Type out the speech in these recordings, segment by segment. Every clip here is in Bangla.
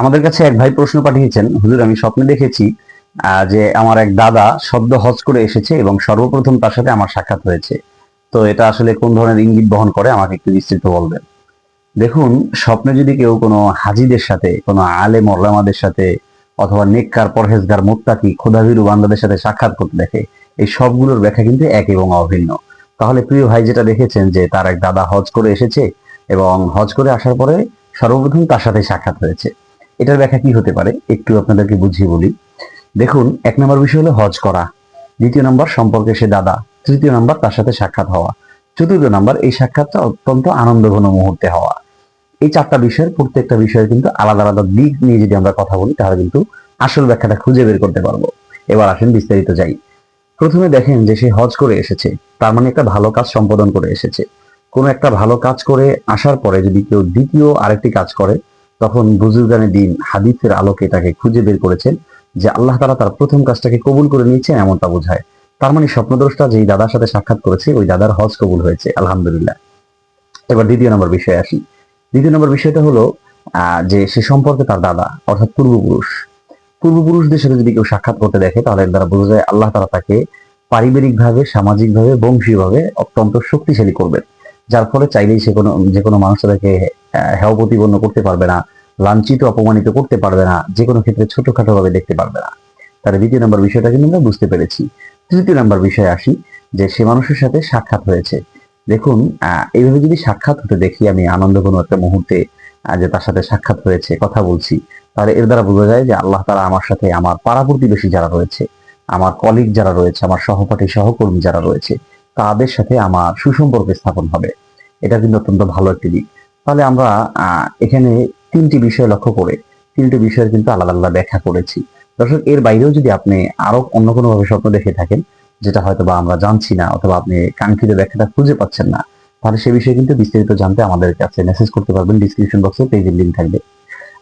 আমাদের কাছে এক ভাই প্রশ্ন পাঠিয়েছেন, হুজুর, আমি স্বপ্নে দেখেছি যে আমার এক দাদা সদ্য হজ করে এসেছে এবং সর্বপ্রথম তার সাথে আমার সাক্ষাৎ হয়েছে। তো এটা আসলে কোন ধরনের ইঙ্গিত বহন করে? আমাকে একটু বিস্তৃত বলবেন। দেখুন, স্বপ্নে যদি কেউ কোনো হাজিদের সাথে, কোনো আলে মরলামাদের সাথে অথবা নেককার, পরহেজগার, মোত্তাকি খোদাভিরু বান্দাদের সাথে সাক্ষাৎ করতে দেখে, এই সবগুলোর ব্যাখ্যা কিন্তু এক এবং অভিন্ন। তাহলে প্রিয় ভাই যেটা দেখেছেন যে তার এক দাদা হজ করে এসেছে এবং হজ করে আসার পরে সর্বপ্রথম তার সাথে সাক্ষাৎ হয়েছে। এটার ব্যাখ্যা কি হতে পারে? একটু আপনাদেরকে বুঝিয়ে বলি। দেখুন, এক নম্বর বিষয় হলো হজ করা। দ্বিতীয় নম্বর, সম্পর্কে সে দাদা। তৃতীয় নম্বর, তার সাথে সাক্ষাৎ হওয়া। চতুর্থ নম্বর, এই সাক্ষাৎটা অত্যন্ত আনন্দঘন মুহূর্তে হওয়া। এই চারটা বিষয়ের প্রত্যেকটা বিষয়ের কিন্তু আলাদা আলাদা দিক নিয়ে যদি আমরা কথা বলি, তাহলে কিন্তু আসল ব্যাখ্যাটা খুঁজে বের করতে পারব। এবার আসেন বিস্তারিত যাই। প্রথমে দেখেন যে সে হজ করে এসেছে। তার মানে একটা ভালো কাজ সম্পাদন করে এসেছে। কোনো একটা ভালো কাজ করে আসার পরে যদি কেউ দ্বিতীয় আরেকটি কাজ করে তখন বুজুর্গানে দিন হাদিসের আলোকে তাকে খুঁজে বের করেছেন যে আল্লাহ তারা তার প্রথম কাজটাকে কবুল করে নিয়েছেন এমনটা বোঝায়। তার মানে স্বপ্নদ্রষ্টা যেই দাদার সাথে সাক্ষাৎ করেছে, ওই দাদার হজ কবুল হয়েছে, আলহামদুলিল্লাহ। এবার দ্বিতীয় নম্বর বিষয়ে আসি। দ্বিতীয় নম্বর বিষয়টা হলো যে সে সম্পর্কে তার দাদা, অর্থাৎ পূর্বপুরুষ। পূর্বপুরুষদের সাথে যদি কেউ সাক্ষাৎ করতে দেখে, তাহলে দ্বারা বোঝা যায় আল্লাহ তারা তাকে পারিবারিকভাবে, সামাজিকভাবে, বংশীয়ভাবে অত্যন্ত শক্তিশালী করবেন। যার ফলে চাইলেই সে কোনো, যে কোনো মানুষ তাদেরকে হেয় প্রতিপন্ন করতে পারবে না, লাঞ্ছিত, অপমানিত করতে পারবে না, যে কোনো ক্ষেত্রে ছোটখাটো ভাবে দেখতে পারবে না। তার দ্বিতীয় নম্বর বিষয়টা কিন্তু আমরা বুঝতে পেরেছি। তৃতীয় নম্বর বিষয়ে আসি, যে সে মানুষের সাথে সাক্ষাৎ হয়েছে। দেখুন এইভাবে যদি সাক্ষাৎ হতে দেখি, আমি আনন্দ কোনো একটা মুহূর্তে যে তার সাথে সাক্ষাৎ হয়েছে, কথা বলছি, তাহলে এর দ্বারা বোঝা যায় যে আল্লাহ তারা আমার সাথে, আমার পাড়া প্রতিবেশী যারা রয়েছে, আমার কলিগ যারা রয়েছে, আমার সহপাঠী সহকর্মী যারা রয়েছে তাদের সাথে আমার সুসম্পর্ক স্থাপন হবে। এটা কিন্তু অত্যন্ত ভালো একটি দিক। তাহলে আমরা এখানে তিনটি বিষয় লক্ষ্য করে, তিনটি বিষয়ের কিন্তু আলাদা আলাদা ব্যাখ্যা করেছি। দর্শক, এর বাইরেও যদি আপনি আরও অন্য কোনো ভাবে স্বপ্ন দেখে থাকেন, যেটা হয়তো বা আমরা জানছি না, অথবা আপনি কাঙ্ক্ষিত ব্যাখ্যাটা খুঁজে পাচ্ছেন না, তাহলে সে বিষয়ে কিন্তু বিস্তারিত জানতে আমাদের কাছে মেসেজ করতে পারবেন। ডিসক্রিপশন বক্সে পেজের লিঙ্ক থাকবে।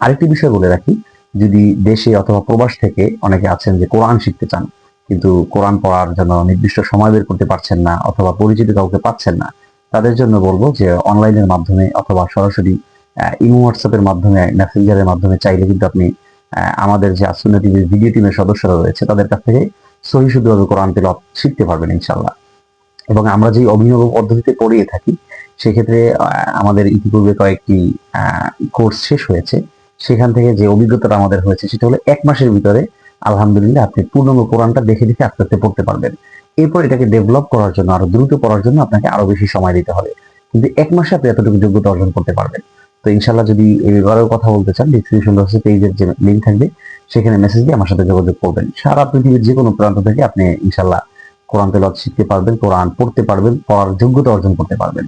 আরেকটি বিষয় বলে রাখি, যদি দেশে অথবা প্রবাস থেকে অনেকে আছেন যে কোরআন শিখতে চান কিন্তু কোরআন পড়ার জন্য নির্দিষ্ট সময় বের করতে পারছেন না অথবা পরিচিত কাউকে পাচ্ছেন না। তাদের জন্য বলব যে অনলাইনের মাধ্যমে অথবা সরাসরি ইমো হোয়াটসঅ্যাপের মাধ্যমে, মেসেঞ্জারের মাধ্যমে চাইলে কিন্তু আপনি আমাদের যে আসুন্না টিভির ভিডিও টিমের সদস্যরা রয়েছে, তাদের কাছ থেকে সহি শুদ্ধভাবে কোরআন তেলাওয়াত শিখতে পারবেন ইনশাল্লাহ এবং আমরা যে অভিনব পদ্ধতিতে পড়িয়ে থাকি, সেক্ষেত্রে আমাদের ইতিপূর্বে কয়েকটি কোর্স শেষ হয়েছে। সেখান থেকে যে অভিজ্ঞতাটা আমাদের হয়েছে, সেটা হলো এক মাসের ভিতরে আলহামদুলিল্লাহ আপনি পূর্ণাঙ্গ কোরআনটা দেখে দেখে আস্তে আস্তে পড়তে পারবেন। এরপর এটাকে ডেভেলপ করার জন্য, আরও দ্রুত পড়ার জন্য আপনাকে আরও বেশি সময় দিতে হবে। কিন্তু এক মাসে আপনি এতটুকু যোগ্যতা অর্জন করতে পারবেন। তো ইনশাল্লাহ যদি এই ব্যাপারেও কথা বলতে চান ডিসক্রিপশন বক্সে পেজের যে লিঙ্ক থাকবে, সেখানে মেসেজ দিয়ে আমার সাথে যোগাযোগ করবেন। সারা পৃথিবীর যে কোনো প্রান্ত থেকে আপনি ইনশাল্লাহ কোরআন তেলাওয়াত শিখতে পারবেন, কোরআন পড়তে পারবেন, পড়ার যোগ্যতা অর্জন করতে পারবেন।